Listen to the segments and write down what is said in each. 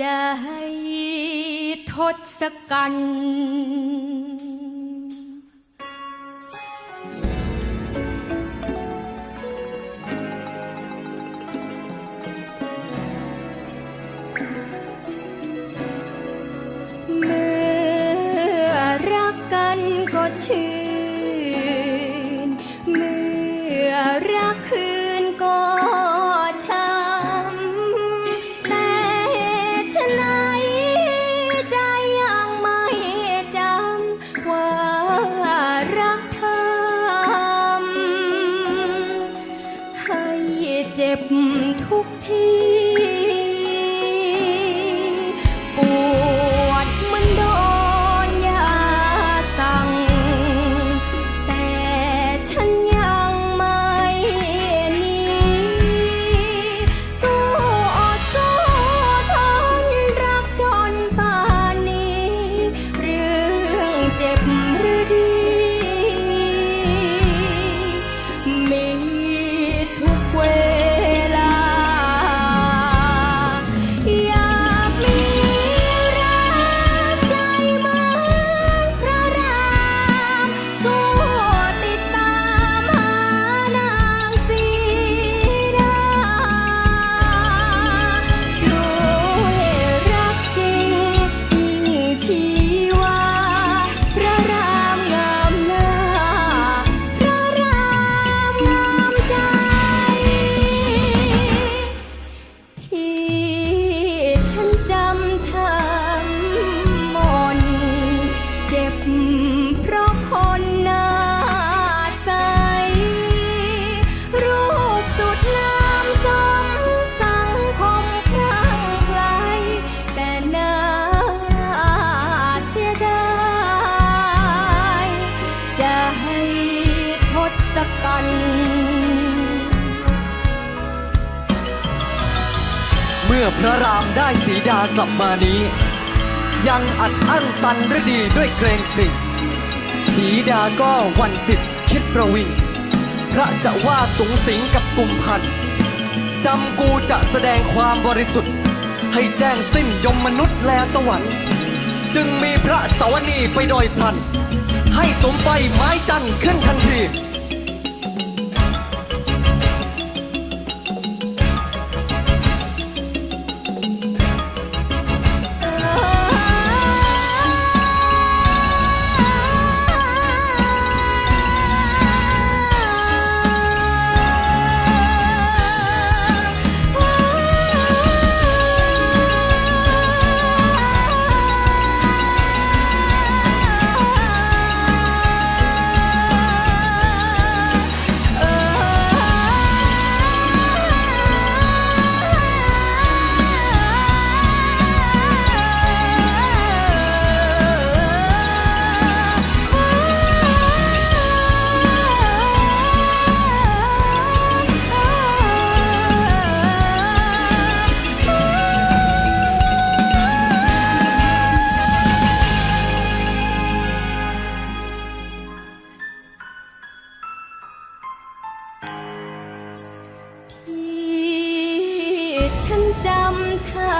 ใจทศกัณฐ์เมื่อรักกันก็เชื่น ทศกัณฐ์เมื่อพระรามได้สีดากลับมานี้ ยังอัดอั้นตันฤดีด้วยเกรงกริ่งสีดาก็วันจิตคิดประวิง พระจะว่าสูงสิงกับกุมพันจำกูจะแสดงความบริสุทธิ์ ให้แจ้งสิ้นยมมนุษย์แลสวรรค์ จึงมีพระสวนีไปโดยพัน ให้สมไฟไม้จันทร์ขึ้นทันทีำช้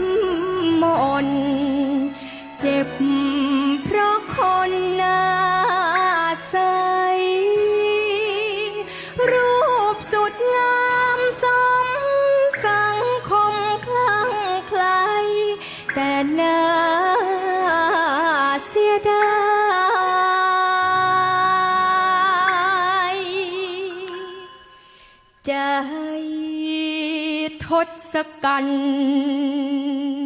ำมน เจ็บเพราะคนหน้าใส รูปสุดงามสมสังคมคลั่งไคล้แต่น่าเสียดายใจ ทศกัณฐ์